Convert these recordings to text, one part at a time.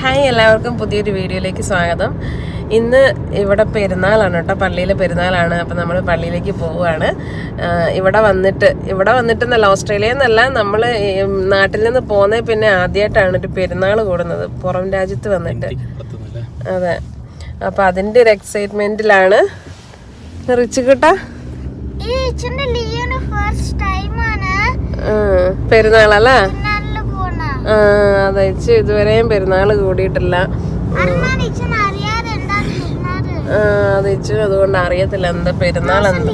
Hi എല്ലാവർക്കും പുതിയൊരു വീഡിയോയിലേക്ക് സ്വാഗതം. ഇന്ന് ഇവിടെ പെരുന്നാളാണ് കേട്ടോ. പള്ളിയിലെ പെരുന്നാളാണ്. അപ്പം നമ്മൾ പള്ളിയിലേക്ക് പോവുകയാണ്. ഇവിടെ വന്നിട്ട് ഇവിടെ വന്നിട്ടെന്നല്ല ഓസ്ട്രേലിയയിൽ നിന്നല്ല നമ്മൾ നാട്ടിൽ നിന്ന് പോന്നേ പിന്നെ ആദ്യമായിട്ടാണ് ഒരു പെരുന്നാൾ കൂടുന്നത്. പുറം രാജ്യത്ത് വന്നിട്ട്. അതെ. അപ്പം അതിന്റെ ഒരു എക്സൈറ്റ്മെന്റിലാണ് റിച്ച് കിട്ടാ? പെരുന്നാളല്ലേ? പെരുന്നാളിൽ പോണ ആ, അതെ ഇതുവരെയും പെരുന്നാൾ കൂടിയിട്ടില്ല. അന്നാണ് ഇച്ചൻ അറിയാതെ എന്താണ് പെരുന്നാൾ? ആ, അത് ഇച്ചു അതുകൊണ്ട് അറിയത്തില്ല എന്താ പെരുന്നാൾ എന്താ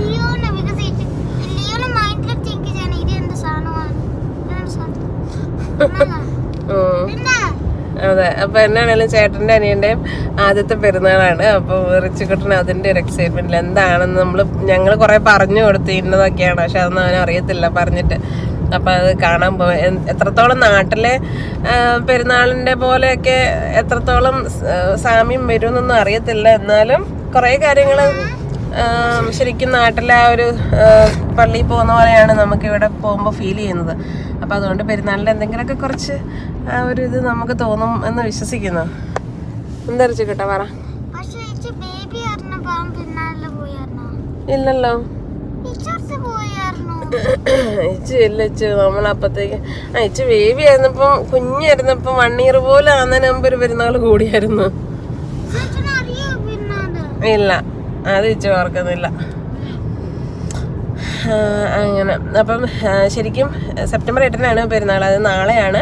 അതെ അപ്പൊ എന്നാണേലും ചേട്ടന്റെ അനിയന്റെയും ആദ്യത്തെ പെരുന്നാളാണ്. അപ്പൊ റിച്ചുകുട്ടൻ അതിന്റെ ഒരു എക്സൈറ്റ്മെന്റിൽ എന്താണെന്ന് നമ്മൾ ഞങ്ങൾ കുറെ പറഞ്ഞു കൊടുത്തിരുന്നതൊക്കെയാണ് പക്ഷെ അതൊന്നും അവനറിയത്തില്ല പറഞ്ഞിട്ട്. അപ്പൊ അത് കാണാൻ പോ എത്രത്തോളം നാട്ടിലെ പെരുന്നാളിന്റെ പോലെയൊക്കെ എത്രത്തോളം സാമ്യം വരുമെന്നൊന്നും അറിയത്തില്ല. എന്നാലും കുറേ കാര്യങ്ങൾ ശരിക്കും നാട്ടിലെ ആ ഒരു പള്ളിയിൽ പോകുന്ന പോലെയാണ് നമുക്ക് ഇവിടെ പോകുമ്പോൾ ഫീൽ ചെയ്യുന്നത്. അപ്പോൾ അതുകൊണ്ട് പെരുന്നാളിന്റെ എന്തെങ്കിലുമൊക്കെ കുറച്ച് ആ ഒരു ഇത് നമുക്ക് തോന്നും എന്ന് വിശ്വസിക്കുന്നു. എന്താ കേട്ടോ പറ? ഇല്ലല്ലോ. ഇച്ചു ഇല്ല ഇച്ചു നമ്മളപ്പത്തേക്ക്. ആ ഇച്ചു ബേബി ആയിരുന്നപ്പോ കുഞ്ഞായിരുന്നപ്പോ വൺ ഇയർ പോലെ ആകുന്നതിന് മുമ്പ് ഒരു പെരുന്നാൾ കൂടിയായിരുന്നു ഇല്ല. അത് ഇച്ചു ഓർക്കുന്നില്ല. അങ്ങനെ. അപ്പം ശരിക്കും സെപ്റ്റംബർ എട്ടിനാണ് പെരുന്നാൾ. അത് നാളെയാണ്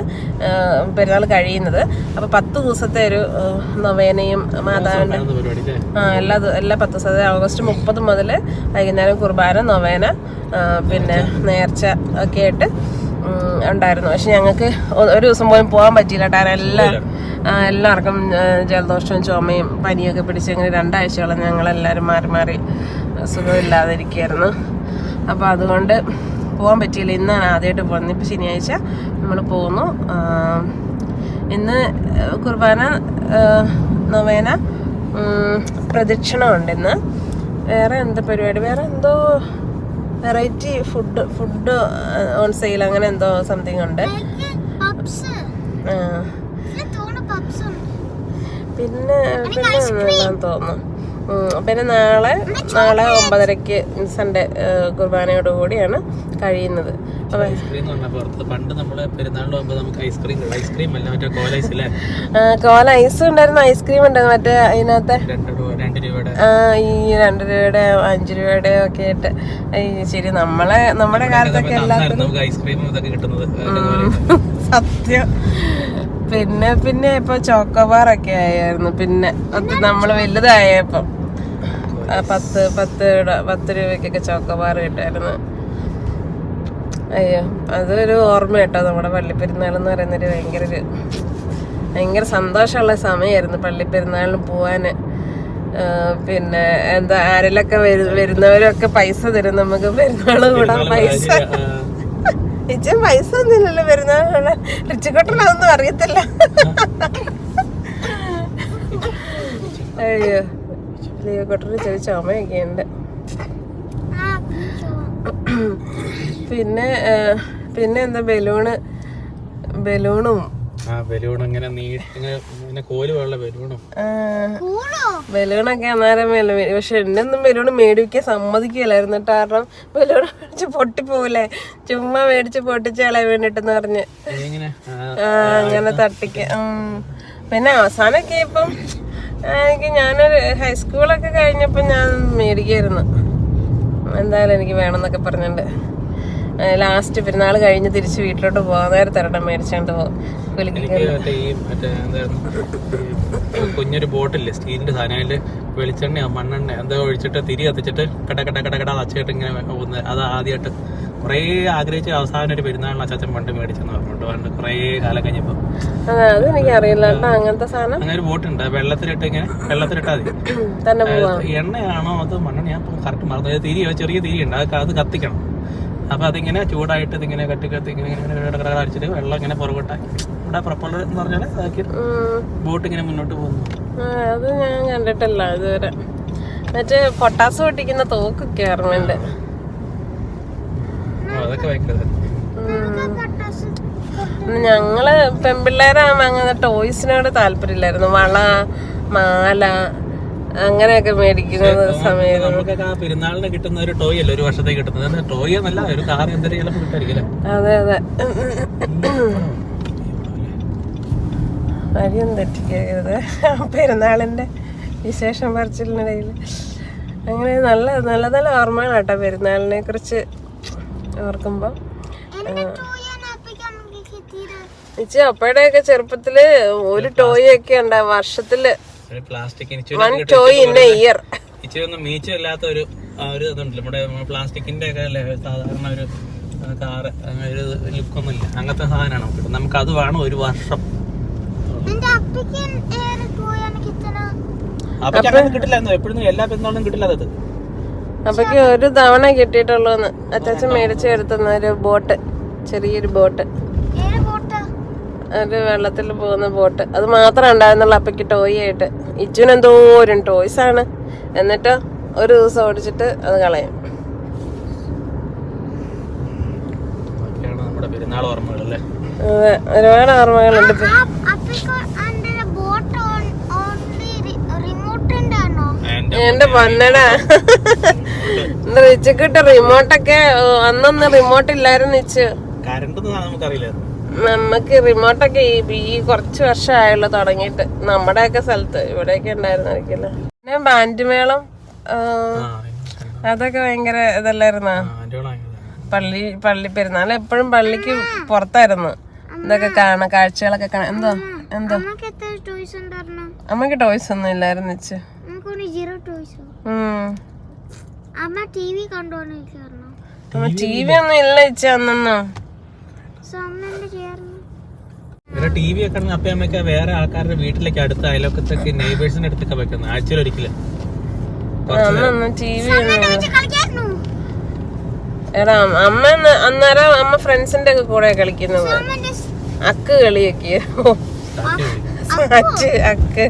പെരുന്നാൾ കഴിയുന്നത്. അപ്പം പത്ത് ദിവസത്തെ ഒരു നൊവേനയും മാതാവിന്റെ ആ എല്ലാ എല്ലാ പത്ത് ദിവസം ഓഗസ്റ്റ് മുപ്പത് മുതൽ വൈകുന്നേരം കുർബാന നൊവേന പിന്നെ നേർച്ച. ഒക്കെ ആയിട്ട് ഉണ്ടായിരുന്നു. പക്ഷെ ഞങ്ങൾക്ക് ഒരു ദിവസം പോലും പോകാൻ പറ്റിയില്ല. കാരണം എല്ലാം എല്ലാവർക്കും ജലദോഷവും ചുമയും പനിയൊക്കെ പിടിച്ച് അങ്ങനെ രണ്ടാഴ്ചയോളം ഞങ്ങളെല്ലാവരും മാറി മാറി സുഖമില്ലാതിരിക്കുകയായിരുന്നു. അപ്പോൾ അതുകൊണ്ട് പോകാൻ പറ്റിയില്ല. ഇന്നാണ് ആദ്യമായിട്ട് പോകുന്നത് ഇപ്പോൾ ശനിയാഴ്ച നമ്മൾ പോകുന്നു. ഇന്ന് കുർബാന നൊവേന പ്രദക്ഷിണമുണ്ട് ഇന്ന്. വേറെ എന്താ പരിപാടി? വേറെ എന്തോ variety food food on sale അങ്ങനെ എന്തോ സംതിങ് ഉണ്ട്. പിന്നെ പിന്നെ തോന്നുന്നു. പിന്നെ നാളെ നാളെ ഒമ്പതരയ്ക്ക് സൺഡേ കുർബാനയോട് കൂടിയാണ് കഴിയുന്നത്. പണ്ട് നമ്മൾ പെരുന്നാളിന് മുമ്പ് നമുക്ക് ഐസ്ക്രീം ഐസ്ക്രീം അല്ല മറ്റേ കോല ഐസ് അല്ലേ കോല ഐസ് ഉണ്ടായിരുന്നു ഐസ്ക്രീം ഉണ്ടായിരുന്നു മറ്റേ അതിനകത്തെ ആ ഈ രണ്ട് രൂപയുടെ അഞ്ച് രൂപയുടെ ഒക്കെ ആയിട്ട്. ഈ ശരി നമ്മളെ നമ്മുടെ കാലത്തൊക്കെ എല്ലാവർക്കും സത്യം. പിന്നെ പിന്നെ ഇപ്പൊ ചോക്കോബാർ ഒക്കെ ആയിരുന്നു. പിന്നെ അത് നമ്മൾ വലുതായപ്പം. പത്ത് പത്ത് പത്ത് രൂപയ്ക്കൊക്കെ ചോക്കോബാർ കിട്ടായിരുന്നു അയ്യോ അതൊരു ഓർമ്മ കേട്ടോ. നമ്മുടെ പള്ളിപ്പെരുന്നാൾ എന്ന് പറയുന്നൊരു ഭയങ്കര ഒരു ഭയങ്കര സന്തോഷമുള്ള സമയമായിരുന്നു പള്ളിപ്പെരുന്നാളിന് പോവാന്. പിന്നെ എന്താ ആരെങ്കിലൊക്കെ വരുന്നവരൊക്കെ പൈസ തരും. നമുക്ക് പെരുന്നാൾ കൂടാൻ പൈസ ഇച്ചും പൈസ ഒന്നുമില്ലല്ലോ പെരുന്നാൾ റിച്ചുകൊട്ടനൊന്നും അറിയത്തില്ല. അയ്യോ ലിയോ കൊട്ടന് ചോദിച്ച ചുമയൊക്കെ പിന്നെ പിന്നെ എന്താ ബലൂണ് ബലൂണും? ബലൂൺ അങ്ങനെ ബലൂണൊക്കെ അന്നേരം പക്ഷെ എന്നെ ഒന്നും ബലൂൺ മേടിക്കാൻ സമ്മതിക്കില്ലായിരുന്നു കാരണം ബലൂൺ മേടിച്ച് പൊട്ടിപ്പോവില്ലേ ചുമ്മാ മേടിച്ച് പൊട്ടിച്ച് കളയാൻ വേണ്ടിട്ടെന്ന് പറഞ്ഞ്. ആ, അങ്ങനെ തട്ടിക്ക്. പിന്നെ അവസാനൊക്കെ ഇപ്പം എനിക്ക് ഞാനൊരു ഹൈസ്കൂളൊക്കെ കഴിഞ്ഞപ്പോൾ ഞാൻ മേടിക്കായിരുന്നു എന്തായാലും എനിക്ക് വേണമെന്നൊക്കെ പറഞ്ഞിട്ടുണ്ട്. ലാസ്റ്റ് പെരുന്നാൾ കഴിഞ്ഞ് തിരിച്ച് വീട്ടിലോട്ട് പോകാൻ നേരം തരണം മേടിച്ചോണ്ട് പോകും കുഞ്ഞൊരു ബോട്ടില്ലേ സ്റ്റീലിന്റെ സാധനം. വെളിച്ചെണ്ണ മണ്ണെണ്ണ എന്താ ഒഴിച്ചിട്ട് തിരി കത്തിച്ചിട്ട് കട കട കട കട അച്ചയായിട്ട് ഇങ്ങനെ പോകുന്നത് അത് ആദ്യമായിട്ട് കുറേ ആഗ്രഹിച്ച് അവസാനം ഒരു പെരുന്നാളിന് അച്ചാച്ചൻ പണ്ട് മേടിച്ചെന്ന് പറഞ്ഞിട്ട് പണ്ട് കുറേ കാലം കഴിഞ്ഞപ്പോ. അങ്ങനത്തെ സാധനം? അങ്ങനെ ഒരു ബോട്ടുണ്ട്. വെള്ളത്തിലിട്ട് ഇങ്ങനെ വെള്ളത്തിലിട്ടാ മതി. എണ്ണയാണോ അത് മണ്ണെണ്ണ ഞാൻ കറക്റ്റ് മറന്നു. തിരിയോ തിരി ചെറിയ തിരി ഉണ്ട് അത് അത് കത്തിക്കണം. അപ്പൊ അതിങ്ങനെ ചൂടായിട്ട് ഇതിങ്ങനെ കട്ടി കത്തി ഇങ്ങനെ ഇങ്ങനെ കട അടിച്ചിട്ട് വെള്ളം ഇങ്ങനെ പുറകോട്ടായി ഇവിടെ പ്രൊപ്പല്ലർ എന്ന് പറഞ്ഞാൽ ബോട്ട് ഇങ്ങനെ മുന്നോട്ട് പോകുന്നു. അത് ഞാൻ കണ്ടിട്ടില്ല ഇതുവരെ. മറ്റേ പൊട്ടാസ് പൊട്ടിക്കുന്ന തോക്കൊക്കെ ഓർമ്മയുണ്ട്. അതൊക്കെ ഭയങ്കര ഞങ്ങൾ പെൺപിള്ളേരാകുമ്പോ അങ്ങനെ ടോയ്സിനോട് താല്പര്യമില്ലായിരുന്നു. വള മാല അങ്ങനെയൊക്കെ മേടിക്കുന്ന സമയത്ത് നമുക്കൊക്കെ ആ പെരുന്നാളിന് കിട്ടുന്ന ഒരു ടോയ് അല്ല ഒരു വർഷത്തേക്ക് കിട്ടുന്നത്? ടോയ് എന്നല്ല ഒരു കാർ എന്തെങ്കിലും കിട്ടായിരിക്കില്ല കിട്ടായിരിക്കും അതെ അതെ. വരിയൊന്നും തെറ്റിക്കരുത്. പെരുന്നാളിന്റെ വിശേഷം പറച്ചിലിനിടയിൽ. അങ്ങനെ നല്ല നല്ല നല്ല ഓർമ്മകളാട്ടോ പെരുന്നാളിനെ കുറിച്ച് ഓർക്കുമ്പോൾ ഇച്ചി അപ്പയുടെ ഒക്കെ ചെറുപ്പത്തിൽ ഒരു ടോയ് ഒക്കെ ഉണ്ടാവും. വർഷത്തിൽ ഒരു plastic one toy in a year ഇച്ചിരി ഒന്നും മീച്ചം ഇല്ലാത്ത ഒരു ഒരു ഇതുണ്ടല്ലോ. നമ്മുടെ പ്ലാസ്റ്റിക്കിന്റെ ഒക്കെ അല്ലേ സാധാരണ ഒരു കാറ് ഒരു ലുക്കൊന്നും ഇല്ല. അങ്ങനത്തെ സാധനമാണ് നമുക്ക് നമുക്ക് അത് വേണം ഒരു വർഷം. അപ്പൊ കിട്ടില്ലായിരുന്നു എപ്പോഴും എല്ലാ പെരുന്നാളും കിട്ടില്ല അത്. അപ്പക്ക് ഒരു തവണ കിട്ടിയിട്ടുള്ളൂന്ന് അച്ചാച്ചൻ മേടിച്ചു എടുത്തുന്ന ഒരു ബോട്ട് ചെറിയൊരു ബോട്ട്. ഒരു വെള്ളത്തിൽ പോകുന്ന ബോട്ട്. അത് മാത്രം ഉണ്ടായിരുന്നുള്ളൂ അപ്പയ്ക്ക് ടോയ് ആയിട്ട്. ഇച്ചുവിന് എന്തോരം ടോയ്സ് ആണ്. എന്നിട്ട് ഒരു ദിവസം ഓടിച്ചിട്ട് അത് കളയും. ഒക്കെയാണ് നമ്മുടെ പെരുന്നാൾ ഓർമ്മകൾ അല്ലേ? അതെ. ഒരുപാട് ഓർമ്മകളുണ്ട് എന്റെ ബോട്ട് ഓൺലി റിമോട്ട് ഉണ്ടാണോ എന്റെ പൊന്നടാ. റിച്ചക്കിട്ട് റിമോട്ടൊക്കെ അന്നൊന്ന് അന്നൊന്നും റിമോട്ട് ഇല്ലായിരുന്നു ഇച്ച് കറണ്ട് നമുക്കറിയില്ലായിരുന്നു. നമ്മക്ക് റിമോട്ടൊക്കെ ഈ ഈ കുറച്ച് വർഷമായുള്ളൂ തുടങ്ങിയിട്ട്. നമ്മുടെയൊക്കെ സ്ഥലത്ത് ഇവിടെയൊക്കെ ഉണ്ടായിരുന്നിരിക്കില്ല പിന്നെ ബാൻഡ് മേളം ആ, ആ അതൊക്കെ ഭയങ്കര ഇതല്ലായിരുന്നോ. പള്ളി പള്ളി പെരുന്നാൾ എപ്പോഴും പള്ളിക്ക് പുറത്തായിരുന്നു. ഇതൊക്കെ കാണാം കാഴ്ചകളൊക്കെ കാണാൻ. എന്തോ എന്തോ? അമ്മയ്ക്ക് എത്ര ടോയ്സ് ഒന്നും ഇല്ലായിരുന്നു ഇച്ച്. അമ്മ ടി വി ഒന്നും ഇല്ല ഇച്ച അന്നൊന്നും സോ അമ്മ എന്ത് ചെയ്യാറുണ്ട് പിന്നെ ടി വി ഒക്കെ അപ്പയമ്മയൊക്കെ വേറെ ആൾക്കാരുടെ വീട്ടിലേക്ക് അടുത്ത അയലോക്കത്തൊക്കെ നെയ്ബേഴ്സിന്റെ അടുത്തൊക്കെ വെക്കുന്നത് ആഴ്ചയിൽ ഒരിക്കലും. ഒന്നും എടാ അമ്മ അന്നേരം അമ്മ ഫ്രണ്ട്സിന്റെ ഒക്കെ കൂടെ കളിക്കുന്നത്. അക്ക് കളിയൊക്കെ അച്ച് അക്ക്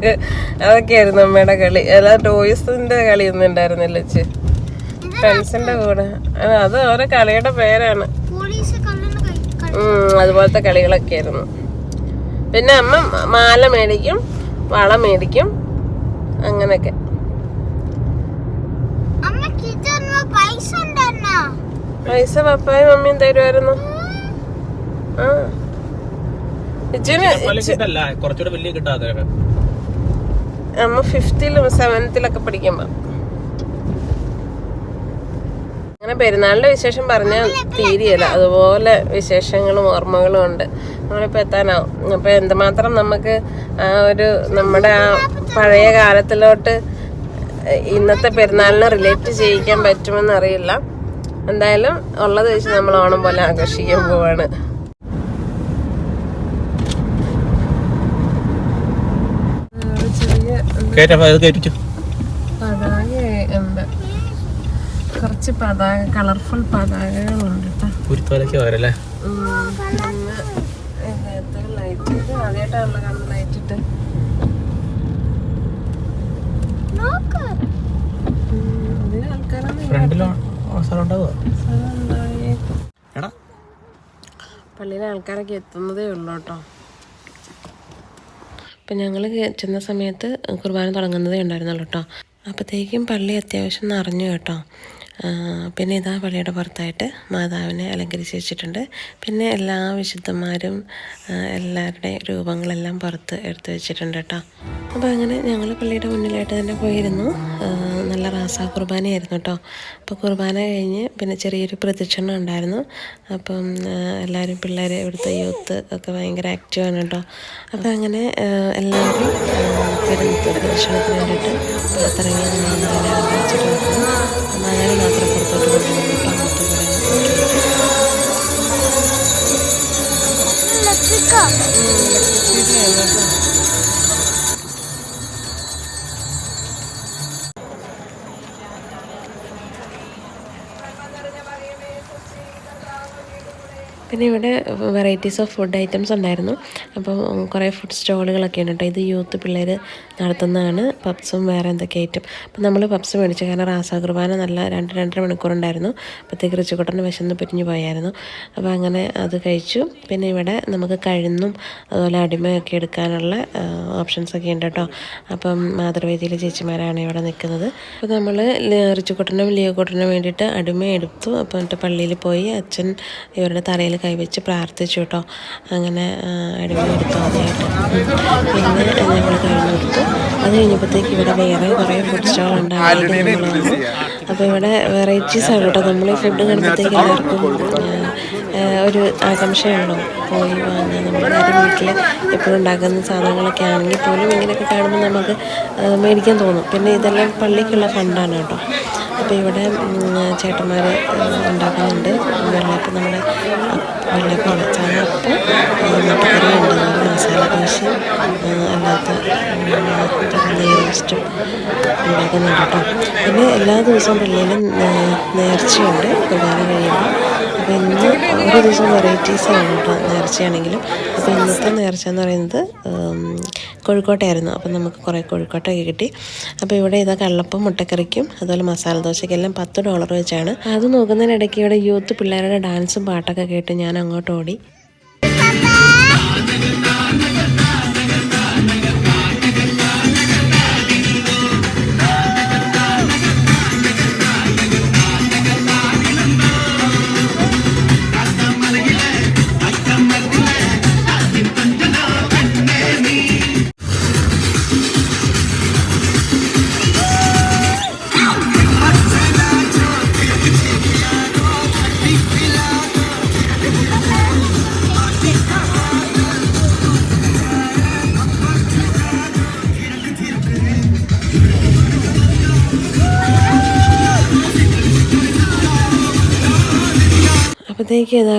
അതൊക്കെയായിരുന്നു അമ്മയുടെ കളി. അല്ല ടോയ്സിന്റെ കളിയൊന്നും ഉണ്ടായിരുന്നില്ല ഫ്രണ്ട്സിന്റെ കൂടെ. അത് ഓരോ കളിയുടെ പേരാണ്. അതുപോലത്തെ കളികളൊക്കെ ആയിരുന്നു. പിന്നെ അമ്മ മാല മേടിക്കും വള മേടിക്കും അങ്ങനൊക്കെ കിട്ടുന്ന പൈസ പപ്പായും മമ്മിയും തരുമായിരുന്നു ആ. അമ്മ ഫിഫ്തിലും സെവൻത്തിലൊക്കെ പഠിക്കുമ്പോ. അങ്ങനെ പെരുന്നാളിന്റെ വിശേഷം പറഞ്ഞാൽ തീരെയല്ല. അതുപോലെ വിശേഷങ്ങളും ഓർമ്മകളും ഉണ്ട്. നമ്മളിപ്പോൾ എത്താനാവും. അപ്പോൾ എന്തുമാത്രം നമുക്ക് ആ ഒരു നമ്മുടെ ആ പഴയ കാലത്തിലോട്ട് ഇന്നത്തെ പെരുന്നാളിനെ റിലേറ്റ് ചെയ്യിക്കാൻ പറ്റുമെന്ന് അറിയില്ല. എന്തായാലും ഉള്ളത് വെച്ച് നമ്മൾ ഓണം പോലെ ആഘോഷിക്കാൻ പോവാണ്. ചെറിയ കേറ്റിച്ചു അത് കേട്ടിച്ചു പതാക ഉണ്ട് കുറച്ച് പതാക കളർഫുൾ പതാകകളുണ്ട് കേട്ടോ കുരുത്തോലൊക്കെ വരല്ലേ ലൈറ്റ് ആദ്യമായിട്ടാണല്ലോ ലൈറ്റ് ഇട്ട് പള്ളിയിലെ ആൾക്കാരൊക്കെ എത്തുന്നതേ ഉള്ളൂ കേട്ടോ അപ്പം ഞങ്ങൾ ചെന്ന സമയത്ത് കുർബാന തുടങ്ങുന്നതേ ഉണ്ടായിരുന്നുള്ളൂ കേട്ടോ അപ്പോഴത്തേക്കും പള്ളി അത്യാവശ്യം നിറഞ്ഞു കേട്ടോ. പിന്നെ ഇതാ പള്ളിയുടെ പുറത്തായിട്ട് മാതാവിനെ അലങ്കരിച്ച് വെച്ചിട്ടുണ്ട് പിന്നെ എല്ലാ വിശുദ്ധന്മാരും എല്ലാവരുടെയും രൂപങ്ങളെല്ലാം പുറത്ത് എടുത്ത് വെച്ചിട്ടുണ്ട് കേട്ടോ. അപ്പോൾ അങ്ങനെ ഞങ്ങൾ പള്ളിയുടെ മുന്നിലായിട്ട് തന്നെ പോയിരുന്നു. നല്ല റാസ കുർബാനയായിരുന്നു കേട്ടോ. അപ്പോൾ കുർബാന കഴിഞ്ഞ് പിന്നെ ചെറിയൊരു പ്രദക്ഷിണം ഉണ്ടായിരുന്നു. അപ്പം എല്ലാവരും പിള്ളേർ ഇവിടുത്തെ യൂത്ത് ഒക്കെ ഭയങ്കര ആക്റ്റീവാണ് കേട്ടോ. അപ്പോൾ അങ്ങനെ എല്ലാവരും പ്രദക്ഷിണത്തിന് വേണ്ടിയിട്ട് പുറത്തിറങ്ങി magari un'altra portata vogliamo tanto vogliamo. La piccola. പിന്നെ ഇവിടെ വെറൈറ്റീസ് ഓഫ് ഫുഡ് ഐറ്റംസ് ഉണ്ടായിരുന്നു. അപ്പം കുറേ ഫുഡ് സ്റ്റോളുകളൊക്കെ ഉണ്ട് കേട്ടോ. ഇത് യൂത്ത് പിള്ളേർ നടത്തുന്നതാണ്. പപ്സും വേറെ എന്തൊക്കെ ഐറ്റം അപ്പം നമ്മൾ പപ്സ് മേടിച്ചു. കാരണം റാസ കുർബാന നല്ല രണ്ട് രണ്ടര മണിക്കൂറുണ്ടായിരുന്നു അപ്പോഴത്തേക്ക് റിച്ചുകുട്ടന് വിശന്ന് പിരിഞ്ഞു പോയായിരുന്നു. അപ്പോൾ അങ്ങനെ അത് കഴിച്ചു. പിന്നെ ഇവിടെ നമുക്ക് കഴുന്നും അതുപോലെ അടിമയൊക്കെ എടുക്കാനുള്ള ഓപ്ഷൻസ് ഒക്കെ ഉണ്ട് കേട്ടോ. അപ്പം മാതൃവേദിയിലെ ചേച്ചിമാരാണ് ഇവിടെ നിൽക്കുന്നത്. അപ്പോൾ നമ്മൾ റിച്ചുകുട്ടനും ലിയോക്കുട്ടനും വേണ്ടിയിട്ട് അടിമ എടുത്തു. അപ്പോൾ എന്നിട്ട് പള്ളിയിൽ പോയി അച്ഛൻ ഇവരുടെ തലയിൽ കൈവച്ച് പ്രാർത്ഥിച്ചു കേട്ടോ. അങ്ങനെ എടുത്തു ആദ്യമായിട്ട് പിന്നെ ഞങ്ങൾ കഴിഞ്ഞു കൊടുത്തു. അത് കഴിഞ്ഞപ്പോഴത്തേക്ക് ഇവിടെ വേറെ കുറേ ഫുഡ് സ്റ്റോൾ ഉണ്ടായിരുന്നു നമ്മൾ അപ്പോൾ ഇവിടെ വെറൈറ്റീസ് ആണ് കേട്ടോ. നമ്മൾ ഈ ഫുഡ് കണ്ടപ്പോഴത്തേക്ക് എല്ലാവർക്കും ഒരു ആകാംക്ഷയാണോ? പോയി വാങ്ങാൻ. കാര്യം വീട്ടിൽ എപ്പോഴും ഉണ്ടാക്കുന്ന സാധനങ്ങളൊക്കെ ആണെങ്കിൽ പോലും ഇങ്ങനെയൊക്കെ കാണുമ്പോൾ നമുക്ക് മേടിക്കാൻ തോന്നും. പിന്നെ ഇതെല്ലാം പള്ളിക്കുള്ള ഫണ്ടാണ് കേട്ടോ. അപ്പോൾ ഇവിടെ ചേട്ടന്മാർ ഉണ്ടാക്കുന്നുണ്ട്. വെള്ളയപ്പം നമ്മുടെ വെള്ളയപ്പം അടച്ചാണ് അപ്പം മുട്ടക്കറി ഉണ്ട് മസാല ദോശ അല്ലാത്ത നെയ്റോസ്റ്റും ഉണ്ടാക്കുന്നുണ്ട് കേട്ടോ. പിന്നെ എല്ലാ ദിവസവും പള്ളിയിലും നേർച്ചയുണ്ട്. കുർബാന കഴിയുമ്പോൾ അപ്പോൾ ഇന്ന് ഓരോ ദിവസം വെറൈറ്റീസ് ആണ് കേട്ടോ നേർച്ചയാണെങ്കിലും. അപ്പോൾ ഇന്നത്തെ നേർച്ച എന്ന് പറയുന്നത് കോഴിക്കോട്ടായിരുന്നു. അപ്പം നമുക്ക് കുറേ കോഴിക്കോട്ടൊക്കെ കിട്ടി. അപ്പോൾ ഇവിടെ ഇതാ കള്ളപ്പം മുട്ടക്കറിക്കും അതുപോലെ മസാല ദോശയ്ക്കെല്ലാം പത്ത് ഡോളർ വെച്ചാണ്. അത് നോക്കുന്നതിനിടയ്ക്ക് ഇവിടെ യൂത്ത് പിള്ളേരുടെ ഡാൻസും പാട്ടൊക്കെ കേട്ട് ഞാൻ അങ്ങോട്ട് ഓടി.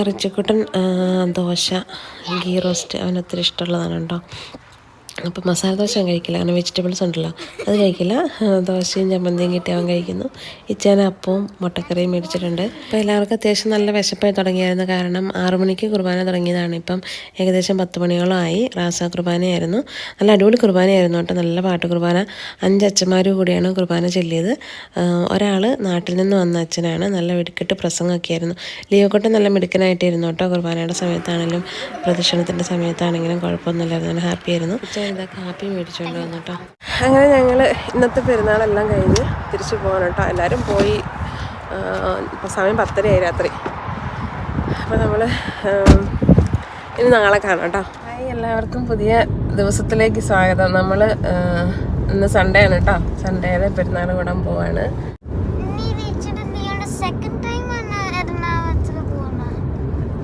റിച്ചുക്കുട്ടൻ ആ, ദോശ ഗീ റോസ്റ്റ് അവന് ഒത്തിരി ഇഷ്ടമുള്ളതാണ് കേട്ടോ. അപ്പോൾ മസാല ദോശ കഴിക്കില്ല. അങ്ങനെ വെജിറ്റബിൾസ് ഉണ്ടല്ലോ. അത് കഴിക്കില്ല. ദോശയും ചമ്മന്തിയും കിട്ടി അവൻ കഴിക്കുന്നു. ഇച്ചാൻ അപ്പവും മുട്ടക്കറിയും മേടിച്ചിട്ടുണ്ട്. അപ്പോൾ എല്ലാവർക്കും അത്യാവശ്യം നല്ല വിശപ്പായി തുടങ്ങിയായിരുന്നു. കാരണം ആറു മണിക്ക് കുർബാന തുടങ്ങിയതാണ്. ഇപ്പം ഏകദേശം പത്ത് മണിയോളം ആയി. റാസ കുർബാനയായിരുന്നു. നല്ല അടിപൊളി കുർബാനയായിരുന്നു കേട്ടോ. നല്ല പാട്ട് കുർബാന. അഞ്ച് അച്ഛന്മാർ കൂടിയാണ് കുർബാന ചൊല്ലിയത്. ഒരാൾ നാട്ടിൽ നിന്ന് വന്ന അച്ഛനാണ്. നല്ല വെടിക്കെട്ട് പ്രസംഗമൊക്കെ ആയിരുന്നു ലിയോക്കോട്ട് നല്ല മിടുക്കനായിട്ടിരുന്നു കേട്ടോ കുർബാനയുടെ സമയത്താണെങ്കിലും. പ്രദക്ഷിണത്തിന്റെ സമയത്താണെങ്കിലും കുഴപ്പമൊന്നുമില്ലായിരുന്നു. ഹാപ്പിയായിരുന്നു. ഇതാ കാപ്പി മേടിച്ചുകൊണ്ട് വന്നു കേട്ടോ അങ്ങനെ ഞങ്ങൾ ഇന്നത്തെ പെരുന്നാളെല്ലാം കഴിഞ്ഞ് തിരിച്ചു പോകണം കേട്ടോ എല്ലാവരും പോയി ഇപ്പോൾ സമയം പത്തരയായി രാത്രി. അപ്പോൾ നമ്മൾ ഇനി നാളെ കാണാം കേട്ടോ ഹായ് എല്ലാവർക്കും പുതിയ ദിവസത്തിലേക്ക് സ്വാഗതം. നമ്മൾ ഇന്ന് സൺഡേ ആണ് കേട്ടോ സൺഡേയുടെ പെരുന്നാൾ കൂടാൻ പോവാണ്.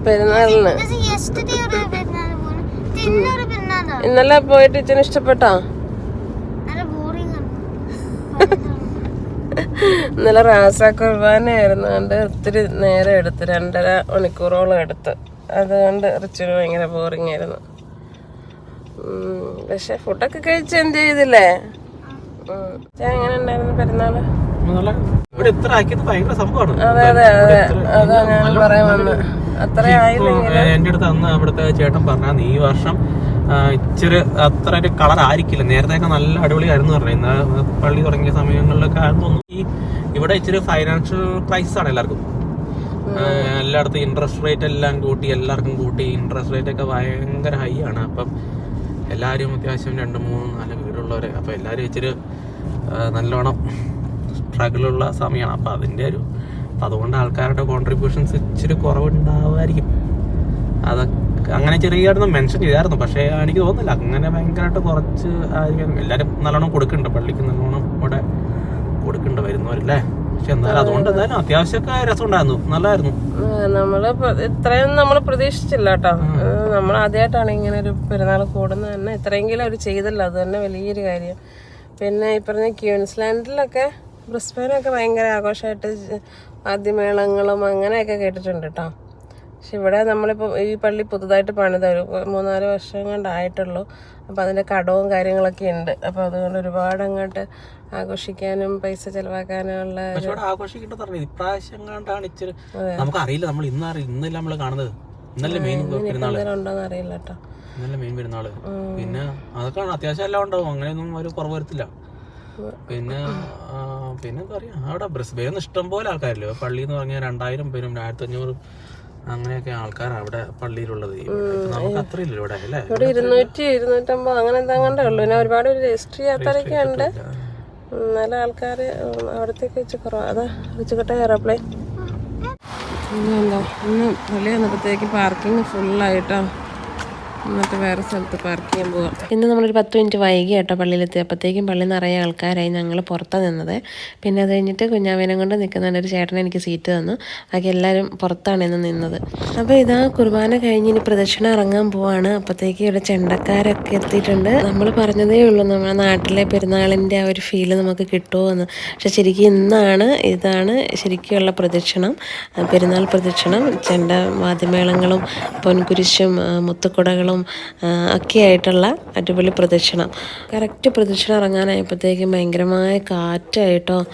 പെരുന്നാളിന്. ഇന്നലെ പോയിട്ട് ഇച്ചിന് ഇഷ്ടപ്പെട്ടോ? ഇന്നലെ റാസ കുർബാനയായിരുന്നു അതുകൊണ്ട് ഒത്തിരി നേരം എടുത്ത് രണ്ടര മണിക്കൂറോളം എടുത്ത്. അതുകൊണ്ട് റിച്ചിന് ഭയങ്കര ബോറിംഗ് ആയിരുന്നു. പക്ഷെ ഫുഡൊക്കെ കഴിച്ച് എൻജോയ് ചെയ്തില്ലേ. എങ്ങനെ ഉണ്ടായിരുന്നു പെരുന്നാൾ അതെ അതെ അതെ. അതാ ഞാൻ പറയാൻ വന്നത്. അത്ര ആയില്ലെങ്കിൽ എന്റെ അടുത്ത് അന്ന് അവിടുത്തെ ചേട്ടൻ പറഞ്ഞു ഈ വർഷം ഇച്ചിരി അത്ര ഒരു കളർ ആയിരിക്കില്ല. നേരത്തെയൊക്കെ നല്ല അടിപൊളിയായിരുന്നു പറഞ്ഞു. ഇന്ന് പള്ളി തുടങ്ങിയ സമയങ്ങളിലൊക്കെ ആയിരുന്നു ഈ ഇവിടെ ഇച്ചിരി ഫൈനാൻഷ്യൽ ക്രൈസിസ് ആണ് എല്ലാവർക്കും. എല്ലായിടത്തും ഇൻട്രസ്റ്റ് റേറ്റ് എല്ലാം കൂട്ടി എല്ലാവർക്കും കൂട്ടി ഇൻട്രസ്റ്റ് റേറ്റ് ഒക്കെ ഭയങ്കര ഹൈ ആണ്. അപ്പം എല്ലാവരും അത്യാവശ്യം രണ്ട് മൂന്ന് നാല് വീടുള്ളവർ അപ്പം എല്ലാവരും ഇച്ചിരി നല്ലോണം സ്ട്രഗിളുള്ള സമയമാണ് അപ്പം അതിന്റെ ഒരു അതുകൊണ്ട് ആൾക്കാരുടെ കോൺട്രിബ്യൂഷൻസ് ഇച്ചിരി കുറവുണ്ടാവുമായിരിക്കും. അതൊക്കെ അങ്ങനെ ചെറിയായിരുന്നു മെൻഷൻ ചെയ്തായിരുന്നു. പക്ഷേ എനിക്ക് തോന്നുന്നില്ല. അങ്ങനെ ഭയങ്കരമായിട്ട് കുറച്ച് ആയിരിക്കും. എല്ലാവരും നല്ലോണം കൊടുക്കുന്നുണ്ട്. പള്ളിക്ക് നല്ലോണം ഇവിടെ കൊടുക്കുന്നുണ്ട് വരുന്നവരല്ലേ? പക്ഷെ എന്നാലും അതുകൊണ്ട് എന്തായാലും അത്യാവശ്യമൊക്കെ രസം നല്ലായിരുന്നു നമ്മൾ ഇത്രയും നമ്മൾ പ്രതീക്ഷിച്ചില്ല കേട്ടോ. നമ്മൾ ആദ്യമായിട്ടാണ് ഇങ്ങനെ ഒരു പെരുന്നാൾ കൂടുന്നത് തന്നെ. ഇത്രയെങ്കിലും അവർ ചെയ്തല്ലോ. അത് തന്നെ വലിയൊരു കാര്യം. പിന്നെ ഈ പറഞ്ഞ ക്യൂൻസ്ലാൻഡിലൊക്കെ ബ്രിസ്ബനൊക്കെ ഭയങ്കര ആഘോഷമായിട്ട് വാദ്യമേളങ്ങളും അങ്ങനെയൊക്കെ കേട്ടിട്ടുണ്ട് കേട്ടോ. പക്ഷെ ഇവിടെ നമ്മളിപ്പോൾ ഈ പള്ളി പുതുതായിട്ട് പണിത ഒരു മൂന്നാൽ വർഷം കൊണ്ടായിട്ടുള്ളൂ. അപ്പോൾ അതിന്റെ കടവും കാര്യങ്ങളൊക്കെ ഉണ്ട്. അപ്പോൾ അതുകൊണ്ട് ഒരുപാട് അങ്ങോട്ട് ആഘോഷിക്കാനും പൈസ ചിലവാക്കാനും ഉള്ള പക്ഷെ ഇവിടെ ആഘോഷിക്കേണ്ടത് ഇപ്രാവശ്യം കണ്ടാണ് ഇച്ചിരി നമുക്കറിയില്ല. നമ്മൾ ഇന്ന് ഇന്നല്ല നമ്മൾ കാണുന്നത്. ഇന്നലെ മെയിൻ എന്തെങ്കിലും ഉണ്ടോന്ന് അറിയില്ല കേട്ടോ ഇന്നലെ മെയിൻ പെരുന്നാൾ. പിന്നെ അതൊക്കെ അത്യാവശ്യം എല്ലാം ഉണ്ടാവും. അങ്ങനെയൊന്നും ഒരു കുറവ് വരത്തില്ല. പിന്നെ പിന്നെന്താ പിന്നെ എന്താ പറയാ? അവിടെ ബ്രസ്ബേന്ന് ഇഷ്ടം പോലെ ആൾക്കാരില്ലേ? പള്ളി എന്ന് പറഞ്ഞാൽ രണ്ടായിരം പേരും ആയിരത്തി അഞ്ഞൂറ് അങ്ങനെയൊക്കെ ആൾക്കാർ അവിടെ പള്ളിയിലുള്ളത്. നമുക്ക് അത്രയില്ല ഇവിടെ അല്ലേ? ഇവിടെ ഇരുന്നൂറ്റി ഇരുന്നൂറ്റമ്പത് അങ്ങനെ എന്താ ഉള്ളൂ. പിന്നെ ഒരുപാട് ഒരു രജിസ്റ്റർ ചെയ്യാത്തവരൊക്കെ ഉണ്ട്. നല്ല ആൾക്കാർ അവിടത്തേക്ക് വെച്ച് കുറവാ. അതാ വെച്ചുകട്ടെ എയറോപ്ലെയിൻ ഇന്ന് എന്താ ഇന്ന് പള്ളി വന്നപ്പോഴത്തേക്ക് പാർക്കിംഗ് ഫുള്ളായിട്ടോ എന്നിട്ട് വേറെ സ്ഥലത്ത് പാർക്ക് ചെയ്യാൻ പോകാം ഇന്ന് നമ്മളൊരു പത്ത് മിനിറ്റ് വൈകി കേട്ടോ പള്ളിയിലെത്തിയപ്പോഴത്തേക്കും പള്ളി നിറയെ ആൾക്കാരായി ഞങ്ങൾ പുറത്താണ് നിന്നത്. പിന്നെ അത് കഴിഞ്ഞിട്ട് കുഞ്ഞാവേനെ കൊണ്ട് നിൽക്കുന്ന ഒരു ചേട്ടൻ എനിക്ക് സീറ്റ് തന്നു. ബാക്കി എല്ലാവരും പുറത്താണ് ഇന്ന് നിന്നത്. അപ്പോൾ ഇതാ കുർബാന കഴിഞ്ഞ് ഇനി പ്രദക്ഷിണം ഇറങ്ങാൻ പോവാണ്. അപ്പോഴത്തേക്ക് ഇവിടെ ചെണ്ടക്കാരൊക്കെ എത്തിയിട്ടുണ്ട്. നമ്മൾ പറഞ്ഞതേ ഉള്ളൂ നമ്മുടെ നാട്ടിലെ പെരുന്നാളിന്റെ ആ ഒരു ഫീൽ നമുക്ക് കിട്ടുമോ പക്ഷെ ശരിക്കും ഇന്നാണ് ഇതാണ് ശരിക്കുള്ള പ്രദക്ഷിണം. പെരുന്നാൾ പ്രദക്ഷിണം. ചെണ്ട വാദ്യമേളങ്ങളും പൊൻകുരിശും മുത്തുക്കുടകളും ആ, ഒക്കെ ആയിട്ടുള്ള അടിപൊളി പ്രദക്ഷിണം. കറക്റ്റ് പ്രദക്ഷിണം ഇറങ്ങാനായപ്പോഴത്തേക്കും ഭയങ്കരമായ കാറ്റായിട്ടോ.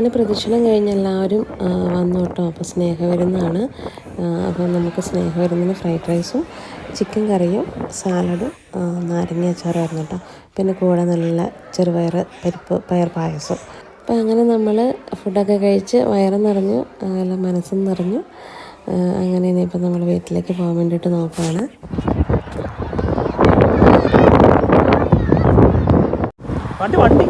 അങ്ങനെ പ്രദക്ഷിണം കഴിഞ്ഞ് എല്ലാവരും വന്നു കേട്ടോ അപ്പോൾ സ്നേഹവിരുന്നാണ് അപ്പോൾ നമുക്ക് സ്നേഹവിരുന്നിന് ഫ്രൈഡ് റൈസും ചിക്കൻ കറിയും സാലഡും നാരങ്ങ അച്ചാറുമായിരുന്നു കേട്ടോ. പിന്നെ കൂടെ നല്ല ചെറുപയർ പരിപ്പ് പയർ പായസം. അപ്പോൾ അങ്ങനെ നമ്മൾ ഫുഡൊക്കെ കഴിച്ച് വയറ് നിറഞ്ഞു അതുപോലെ മനസ്സും നിറഞ്ഞു. അങ്ങനെ ഇനിയിപ്പോൾ നമ്മൾ വീട്ടിലേക്ക് പോകാൻ വേണ്ടിയിട്ട് നോക്കുകയാണ് വണ്ടി വണ്ടി.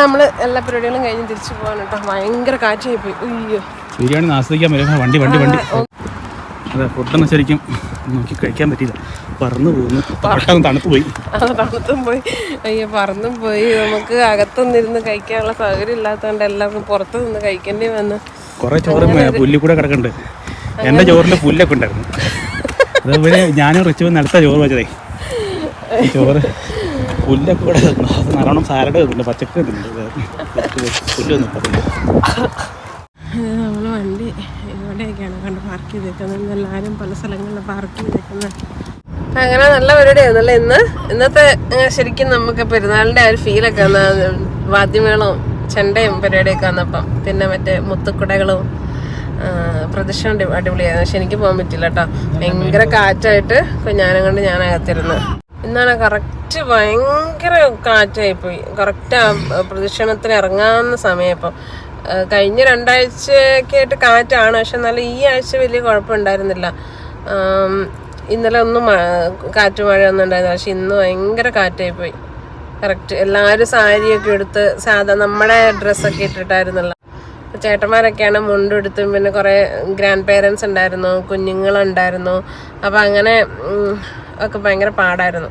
അങ്ങനെ നമ്മൾ എല്ലാ പരിപാടികളും കഴിഞ്ഞ് തിരിച്ചു പോകാൻ കേട്ടോ. ഭയങ്കര കാറ്റായി പോയി അയ്യോ. ബിരിയാണി ആസ്വദിക്കാൻ പറ്റും വണ്ടി വണ്ടി വണ്ടി. അതെ ഫുഡൊന്നും ശരിക്കും നോക്കി കഴിക്കാൻ പറ്റിയില്ല. പറന്നു പോകുന്നു പെട്ടെന്ന് തണുത്ത് പോയി. തണുത്തും പോയി. അയ്യോ പറന്നും പോയി. നമുക്ക് അകത്തുനിന്നിരുന്ന് കഴിക്കാനുള്ള സൗകര്യം ഇല്ലാത്തതുകൊണ്ട് എല്ലാവർക്കും പുറത്തു നിന്ന് കഴിക്കേണ്ടി വന്നു. കുറെ ചോറ് പുല്ലിൽ കൂടെ കിടക്കുന്നുണ്ട് എന്റെ ചോറിൽ പുല്ലൊക്കെ ഉണ്ടായിരുന്നു. അതുപോലെ ഞാനും റിച്ച് വന്ന് അടുത്ത ചോറ് വെച്ചതേ. ചോറ് പുല്ലൊക്കെ കൂടെ തന്നു നല്ലോണം സാലഡ് തന്നിട്ടുണ്ട് പുല്ല് തന്നിട്ടുണ്ട് നമ്മൾ വണ്ടി ഇവിടെയൊക്കെയാണ് കണ്ട് പാർക്ക് ചെയ്തേക്കുന്നത്. ഇന്ന് എല്ലാവരും പല സ്ഥലങ്ങളിൽ പാർക്ക് ചെയ്തേക്കുന്നത്. അങ്ങനെ നല്ല പരിപാടിയായിരുന്നല്ലേ ഇന്ന് ഇന്നത്തെ ശരിക്കും നമുക്ക് പെരുന്നാളിന്റെ ആ ഒരു ഫീലൊക്കെ വന്ന വാദ്യമേളവും ചെണ്ടയും പരിപാടിയൊക്കെ വന്നപ്പം പിന്നെ മറ്റേ മുത്തുക്കുടകളും പ്രദക്ഷിണം അടി- അടിപൊളിയായിരുന്നു. പക്ഷെ എനിക്ക് പോകാൻ പറ്റില്ല കേട്ടോ. ഭയങ്കര കാറ്റായിട്ട് ഞാനും കൊണ്ട് ഞാൻ അകത്തിരുന്നു ഇന്നാണ് കറക്റ്റ് ഭയങ്കര കാറ്റായിപ്പോയി. കറക്റ്റ് ആ പ്രദക്ഷിണത്തിന് ഇറങ്ങാവുന്ന സമയം ഇപ്പം കഴിഞ്ഞ രണ്ടാഴ്ചയൊക്കെ ആയിട്ട് കാറ്റാണ് പക്ഷെ എന്നാലും ഈ ആഴ്ച വലിയ കുഴപ്പമുണ്ടായിരുന്നില്ല. ഇന്നലെ ഒന്നും മഴ- കാറ്റ് മഴയൊന്നും ഉണ്ടായിരുന്നില്ല പക്ഷെ ഇന്ന് ഭയങ്കര കാറ്റായി പോയി കറക്റ്റ് എല്ലാവരും സാരിയൊക്കെ എടുത്ത് സാധാ നമ്മുടെ ഡ്രസ്സൊക്കെ ഇട്ടിട്ടായിരുന്നല്ലോ. ചേട്ടന്മാരൊക്കെയാണ് മുണ്ടെടുത്തും പിന്നെ കുറേ ഗ്രാൻഡ് പേരൻസ് ഉണ്ടായിരുന്നു കുഞ്ഞുങ്ങളുണ്ടായിരുന്നു. അപ്പം അങ്ങനെ ഒക്കെ ഭയങ്കര പാടായിരുന്നു.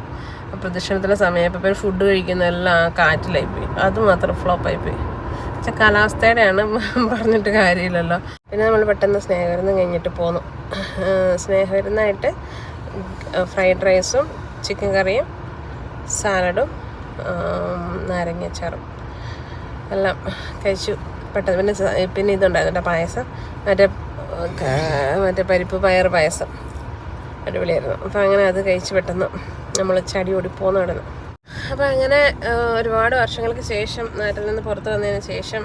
പ്രദക്ഷിണത്തിന്റെ സമയം ഇപ്പോൾ ഫുഡ് കഴിക്കുന്ന എല്ലാം കാറ്റിലായി പോയി അത് മാത്രം ഫ്ലോപ്പായി പോയി പക്ഷെ കാലാവസ്ഥയുടെയാണ് പറഞ്ഞിട്ട് കാര്യമില്ലല്ലോ. പിന്നെ നമ്മൾ പെട്ടെന്ന് സ്നേഹവിരുന്ന് കഴിഞ്ഞിട്ട് പോന്നു. സ്നേഹവിരുന്നായിട്ട് ഫ്രൈഡ് റൈസും ചിക്കൻ കറിയും സാലഡും നാരങ്ങച്ചാറും എല്ലാം കഴിച്ചു. പെട്ടെന്ന് പിന്നെ പിന്നെ ഇതുണ്ടായിരുന്നു പായസം. മറ്റേ മറ്റേ പരിപ്പ് പയർ പായസം. അടിപൊളിയായിരുന്നു. അപ്പോൾ അങ്ങനെ അത് കഴിച്ച് പെട്ടെന്ന് നമ്മൾ ചടി ഓടി പോന്ന് കിടന്നു അപ്പം അങ്ങനെ ഒരുപാട് വർഷങ്ങൾക്ക് ശേഷം നാട്ടിൽ നിന്ന് പുറത്ത് വന്നതിന് ശേഷം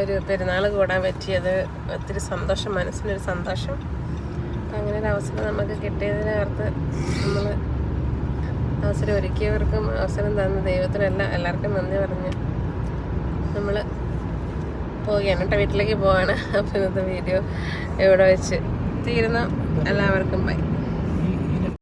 ഒരു പെരുന്നാൾ കൂടാൻ പറ്റിയത് ഒത്തിരി സന്തോഷം മനസ്സിനൊരു സന്തോഷം. അപ്പം അങ്ങനെ ഒരു അവസരം നമുക്ക് കിട്ടിയതിനെ ഓർത്ത് നമ്മൾ അവസരം ഒരുക്കിയവർക്കും അവസരം തന്ന ദൈവത്തിനെല്ലാം എല്ലാവർക്കും നന്ദി പറഞ്ഞ് നമ്മൾ പോവുകയാണ്. കേട്ടോ വീട്ടിലേക്ക് പോവാണ്. അപ്പോൾ ഇന്നത്തെ വീഡിയോ ഇവിടെ വെച്ച് തീരുന്നു. എല്ലാവർക്കും ബൈ.